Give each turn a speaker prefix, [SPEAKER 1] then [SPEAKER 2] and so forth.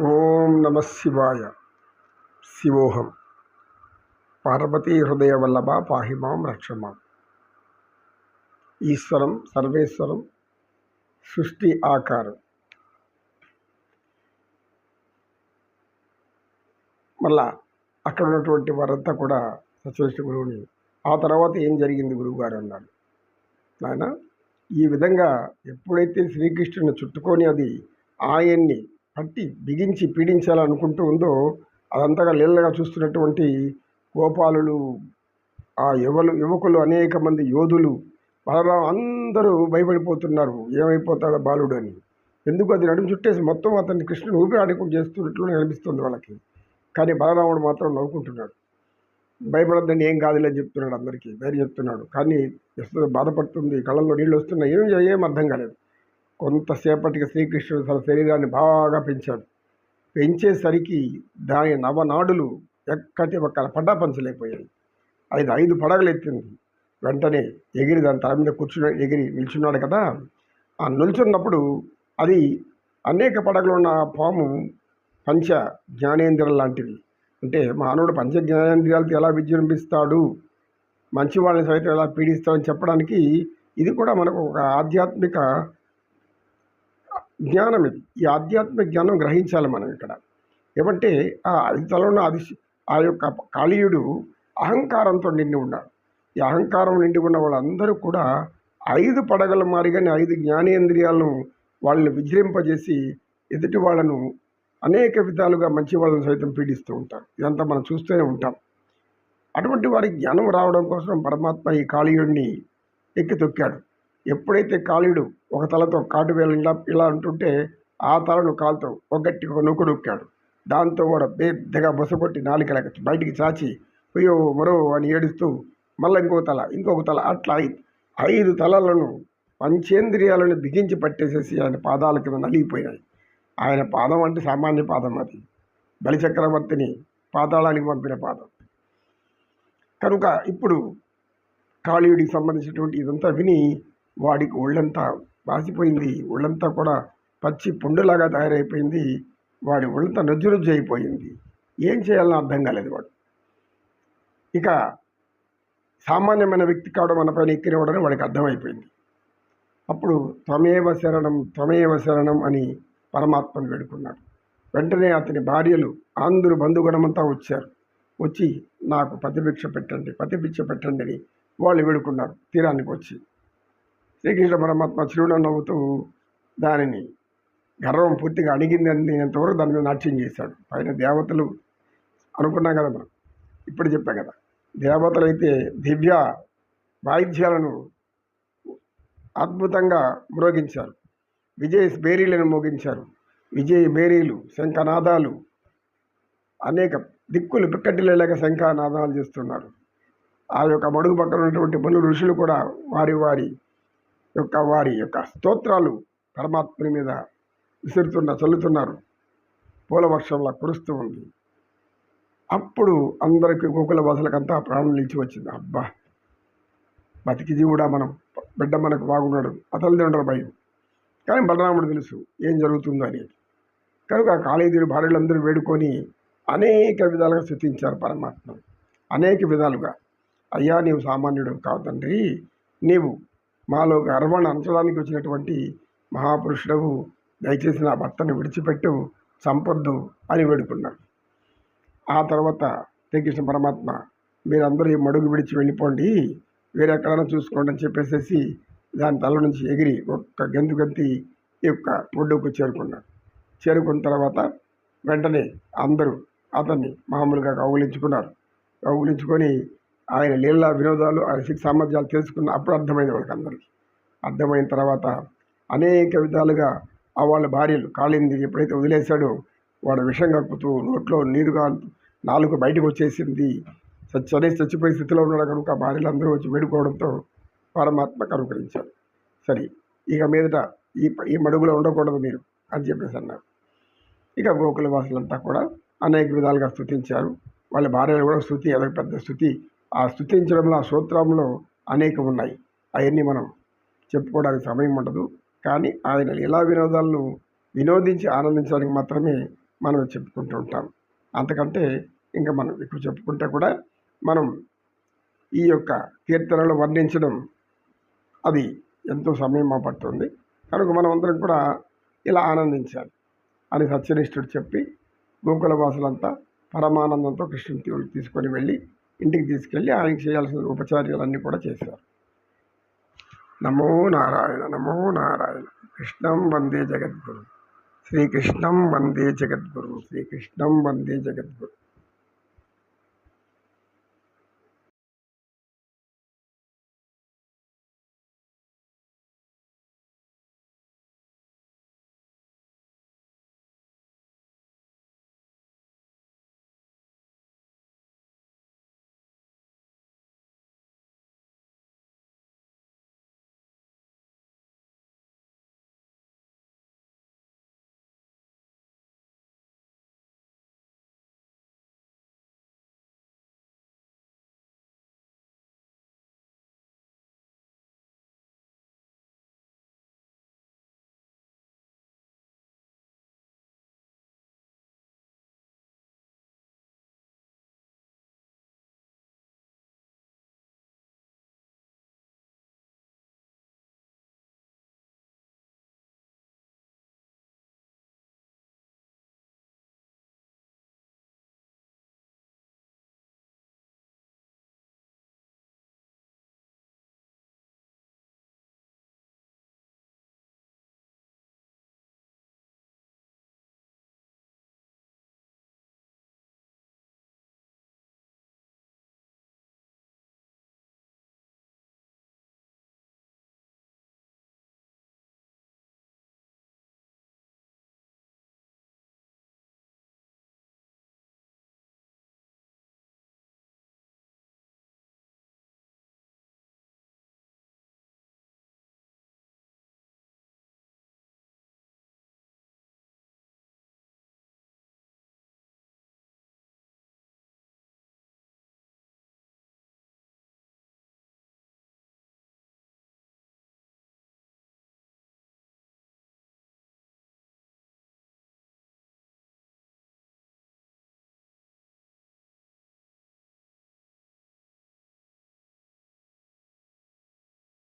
[SPEAKER 1] ఓం నమ శివాయ. శివోహం. పార్వతీ హృదయ వల్లభ పాహిమాం రక్షమాం ఈశ్వరం సర్వేశ్వరం సృష్టి ఆకారం. మళ్ళా అక్కడ ఉన్నటువంటి వారంతా కూడా సత్యవిష్ణు గురువుని. ఆ తర్వాత ఏం జరిగింది గురువుగారు అన్నారు. నాయన ఈ విధంగా ఎప్పుడైతే శ్రీకృష్ణుని చుట్టుకొని అది ఆయన్ని పట్టి బిగించి పీడించాలనుకుంటూ ఉందో అదంతగా లీలగా చూస్తున్నటువంటి గోపాలులు ఆ యువలు యువకులు అనేక మంది యోధులు బలరాం అందరూ భయపడిపోతున్నారు. ఏమైపోతాడో బాలుడు అని. ఎందుకు అది నడుము చుట్టేసి మొత్తం అతన్ని కృష్ణుడు ఊపిరి చేస్తున్నట్లు అనిపిస్తుంది వాళ్ళకి. కానీ బలరాముడు మాత్రం నవ్వుకుంటున్నాడు. భయపడద్దని ఏం కాదులే చెప్తున్నాడు అందరికీ ధైర్యం చెప్తున్నాడు. కానీ బాధపడుతుంది కళ్ళల్లో నీళ్ళు వస్తున్నాయి ఏం ఏం అర్థం కాలేదు. కొంతసేపటికి శ్రీకృష్ణుడు తన శరీరాన్ని బాగా పెంచాడు. పెంచేసరికి దాని నవనాడులు ఎక్కటి ఒక్క పడ్డాపంచలేకపోయాయి ఐదు ఐదు పడగలు ఎత్తింది. వెంటనే ఎగిరి దాని తల మీద కూర్చుని ఎగిరి నిల్చున్నాడు కదా! ఆ నిల్చున్నప్పుడు అది అనేక పడగలు ఉన్న ఆ పాము పంచ జ్ఞానేంద్రియం లాంటివి. అంటే మానవుడు పంచ జ్ఞానేంద్రియాలతో ఎలా విజృంభిస్తాడు? మంచి వాళ్ళని సైతం ఎలా పీడిస్తాడని చెప్పడానికి ఇది కూడా మనకు ఒక ఆధ్యాత్మిక జ్ఞానం ఇది ఈ ఆధ్యాత్మిక జ్ఞానం గ్రహించాలి మనం ఇక్కడ. ఏమంటే ఆ అది తలలో అది ఆ యొక్క కాళీయుడు అహంకారంతో నిండి ఉన్నాడు. ఈ అహంకారం నిండి ఉన్న వాళ్ళందరూ కూడా ఐదు పడగల మారిగానే ఐదు జ్ఞానేంద్రియాలను వాళ్ళని విజృంపజేసి ఎదుటి వాళ్ళను అనేక విధాలుగా మంచి వాళ్ళని సైతం పీడిస్తూ ఉంటారు. ఇదంతా మనం చూస్తూనే ఉంటాం. అటువంటి వారికి జ్ఞానం రావడం కోసం పరమాత్మ ఈ కాళీయుడిని ఎక్కి తొక్కాడు. ఎప్పుడైతే కాళీయుడు ఒక తలతో కాటు వేలు ఇలా ఇలా అంటుంటే ఆ తలను కాలుతో ఒక గట్టి ఒక నొక్కు నొక్కాడు దాంతో కూడా బేద్దగా బొసగొట్టి నాలుక బయటికి చాచి అయ్యో మరో అని ఏడుస్తూ మళ్ళీ ఇంకో తల ఇంకొక తల అట్లా ఐదు ఐదు తలలను పంచేంద్రియాలను బిగించి పట్టేసేసి ఆయన పాదాల కింద నలిగిపోయినాయి ఆయన పాదం అంటే సామాన్య పాదం అది. బలిచక్రవర్తిని పాతాళానికి పంపిన పాదం. కనుక ఇప్పుడు కాళీయుడికి సంబంధించినటువంటి ఇదంతా విని వాడికి ఒళ్ళంతా వాసిపోయింది. ఒళ్ళంతా కూడా పచ్చి పుండులాగా తయారైపోయింది. వాడి ఒళ్ళంతా నజ్జు నుజ్జు అయిపోయింది. ఏం చేయాలని అర్థం కాలేదు వాడు. ఇక సామాన్యమైన వ్యక్తి కావడం మన పైన ఎక్కినవాడని వాడికి అర్థమైపోయింది. అప్పుడు త్వమేవ శరణం త్వమేవ శరణం అని పరమాత్మను వేడుకున్నాడు. వెంటనే అతని భార్యలు ఆంధ్రు బంధుగణమంతా వచ్చారు. వచ్చి నాకు పతిభిక్ష పెట్టండి పతిభిక్ష పెట్టండి అని వాళ్ళు వేడుకున్నారు. తీరానికి వచ్చి. శ్రీకృష్ణ పరమాత్మ చిరునవ్వు నవ్వుతూ దానిని గర్వం పూర్తిగా అడిగింది ఎంతవరకు దాని మీద నాట్యం చేశాడు. పైన దేవతలు అనుకున్నాం కదా మనం. ఇప్పుడు చెప్పాం కదా. దేవతలు అయితే దివ్య వాయిద్యాలను అద్భుతంగా మ్రోగించారు. విజయ్ బేరీలను మోగించారు. విజయ్ బేరీలు శంఖనాదాలు అనేక దిక్కులు పిక్కటిలేలాగా శంఖనాదాలు చేస్తున్నారు. ఆ యొక్క మడుగు పక్కన ఉన్నటువంటి పలు ఋషులు కూడా వారి వారి యొక్క వారి యొక్క స్తోత్రాలు పరమాత్మని మీద విసురుతున్న చల్లుతున్నారు. పూల వర్షంలా కురుస్తూ ఉంది. అప్పుడు అందరికీ గోకుల వాసులకంతా ప్రాణం నిలిచి వచ్చింది. అబ్బా! బతికి జీవుడా మనం. బిడ్డ మనకు బాగున్నాడు అతని ఉండరు భయం. కానీ బలరాముడు తెలుసు ఏం జరుగుతుందో అనేది. కనుక కాళీదేవి భార్యలందరూ వేడుకొని అనేక విధాలుగా స్థుతించారు పరమాత్మ. అనేక విధాలుగా. అయ్యా నీవు సామాన్యుడు కావు తండ్రి. నీవు మాలో గర్వాన్ని అంచడానికి వచ్చినటువంటి మహాపురుషుడవు దయచేసి నా భర్తను విడిచిపెట్టు సంపొద్దు అని వేడుకున్నాడు ఆ తర్వాత శ్రీకృష్ణ పరమాత్మ మీరందరూ ఈ మడుగు విడిచి వెళ్ళిపోండి వేరెక్కడైనా చూసుకోండి అని చెప్పేసేసి దాని తల నుంచి ఎగిరి ఒక్క గెంతు గంతి ఈ యొక్క ఒడ్డుకు చేరుకున్నాడు చేరుకున్న తర్వాత వెంటనే అందరూ అతన్ని మామూలుగా కౌగులించుకున్నారు. కౌగులించుకొని ఆయన లీలా వినోదాలు ఆయన శక్తి సామర్థ్యాలు తెలుసుకున్న అప్పుడు అర్థమైంది వాళ్ళకి అందరికీ అర్థమైన తర్వాత అనేక విధాలుగా ఆ వాళ్ళ భార్యలు కాళింది ఎప్పుడైతే వదిలేశాడో వాడు విషం కక్కుతూ నోట్లో నీరు కాలుతూ నాలుగు బయటకు వచ్చేసింది. చచ్చనే చచ్చిపోయే స్థితిలో ఉన్నాడు కనుక ఆ భార్యలు వచ్చి వేడుకోవడంతో పరమాత్మ కనుకరించాడు సరే ఇక మీదట ఈ ఈ మడుగులో ఉండకూడదు మీరు అని చెప్పేసి అన్నారు. ఇక గోకుల వాసులంతా కూడా అనేక విధాలుగా స్థుతించారు వాళ్ళ భార్యలు కూడా స్థుతి అదొక పెద్ద స్థుతి ఆ స్థుతించడంలో ఆ సూత్రంలో అనేకం ఉన్నాయి అవన్నీ మనం చెప్పుకోవడానికి సమయం ఉండదు. కానీ ఆయన లీలా వినోదాలను వినోదించి ఆనందించడానికి మాత్రమే మనం చెప్పుకుంటూ ఉంటాం. అంతకంటే ఇంకా మనం ఎక్కువ చెప్పుకుంటే కూడా మనం ఈ యొక్క కీర్తనలు వర్ణించడం అది ఎంతో సమయం పడుతుంది. కనుక మనం అందరం కూడా ఇలా ఆనందించాలి అని సత్యనిష్ఠుడు చెప్పి గోకుల వాసులంతా పరమానందంతో కృష్ణుని తీసుకొని వెళ్ళి ఇంటికి తీసుకెళ్ళి ఆయనకి చేయాల్సిన ఉపచార్యాలన్నీ కూడా చేశారు. నమో నారాయణ నమో నారాయణ. కృష్ణం వందే జగద్గురు. శ్రీకృష్ణం వందే జగద్గురు. శ్రీకృష్ణం వందే జగద్గురు.